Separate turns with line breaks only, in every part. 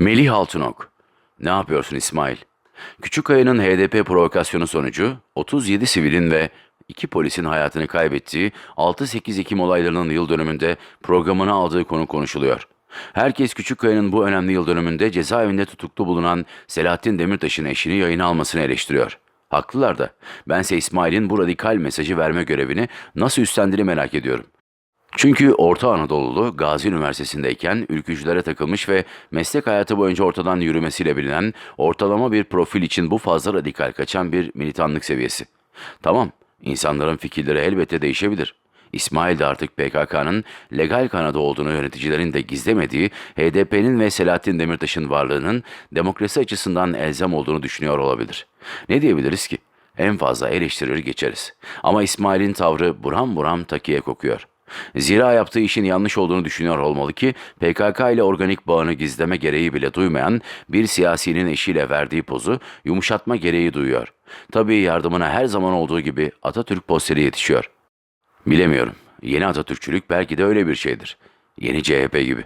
Melih Altınok. Ne yapıyorsun İsmail? Küçükkaya'nın HDP provokasyonu sonucu 37 sivilin ve 2 polisin hayatını kaybettiği 6-8 Ekim olaylarının yıl dönümünde programına aldığı konu konuşuluyor. Herkes Küçükkaya'nın bu önemli yıl dönümünde cezaevinde tutuklu bulunan Selahattin Demirtaş'ın eşini yayına almasını eleştiriyor. Haklılar da. Bense İsmail'in bu radikal mesajı verme görevini nasıl üstlendiğini merak ediyorum. Çünkü Orta Anadolu'lu Gazi Üniversitesi'ndeyken ülkücülere takılmış ve meslek hayatı boyunca ortadan yürümesiyle bilinen ortalama bir profil için bu fazla radikal kaçan bir militanlık seviyesi. Tamam, insanların fikirleri elbette değişebilir. İsmail de artık PKK'nın legal kanadı olduğunu yöneticilerin de gizlemediği HDP'nin ve Selahattin Demirtaş'ın varlığının demokrasi açısından elzem olduğunu düşünüyor olabilir. Ne diyebiliriz ki? En fazla eleştirir geçeriz. Ama İsmail'in tavrı buram buram takiye kokuyor. Zira yaptığı işin yanlış olduğunu düşünüyor olmalı ki PKK ile organik bağını gizleme gereği bile duymayan bir siyasinin eşiyle verdiği pozu yumuşatma gereği duyuyor. Tabii yardımına her zaman olduğu gibi Atatürk posteri yetişiyor. Bilemiyorum. Yeni Atatürkçülük belki de öyle bir şeydir. Yeni CHP gibi.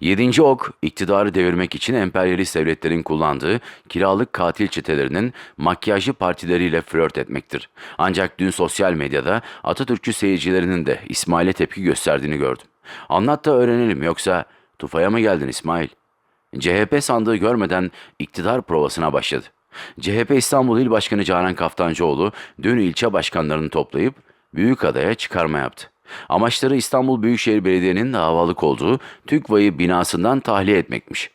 Yedinci ok, iktidarı devirmek için emperyalist devletlerin kullandığı kiralık katil çetelerinin makyajlı partileriyle flört etmektir. Ancak dün sosyal medyada Atatürkçü seyircilerinin de İsmail'e tepki gösterdiğini gördüm. Anlat da öğrenelim yoksa tufaya mı geldin İsmail? CHP sandığı görmeden iktidar provasına başladı. CHP İstanbul İl Başkanı Canan Kaftancıoğlu dün ilçe başkanlarını toplayıp Büyükada'ya çıkarma yaptı. Amaçları İstanbul Büyükşehir Belediye'nin davalık olduğu TÜGVA'yı binasından tahliye etmekmiş.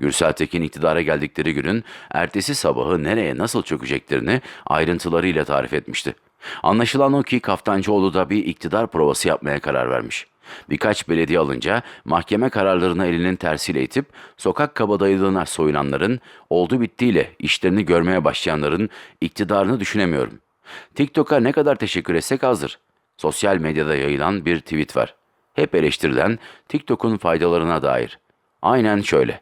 Gürsel Tekin iktidara geldikleri günün ertesi sabahı nereye nasıl çökeceklerini ayrıntılarıyla tarif etmişti. Anlaşılan o ki Kaftancıoğlu da bir iktidar provası yapmaya karar vermiş. Birkaç belediye alınca mahkeme kararlarını elinin tersiyle itip sokak kabadayılığına soyunanların, oldu bittiyle işlerini görmeye başlayanların iktidarını düşünemiyorum. TikTok'a ne kadar teşekkür etsek azdır. Sosyal medyada yayılan bir tweet var. Hep eleştirilen TikTok'un faydalarına dair. Aynen şöyle.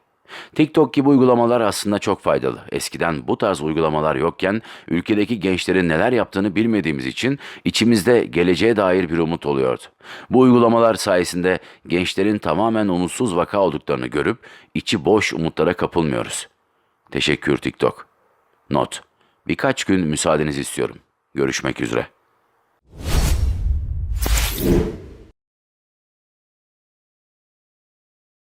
TikTok gibi uygulamalar aslında çok faydalı. Eskiden bu tarz uygulamalar yokken ülkedeki gençlerin neler yaptığını bilmediğimiz için içimizde geleceğe dair bir umut oluyordu. Bu uygulamalar sayesinde gençlerin tamamen umutsuz vaka olduklarını görüp içi boş umutlara kapılmıyoruz. Teşekkür TikTok. Not. Birkaç gün müsaadenizi istiyorum. Görüşmek üzere.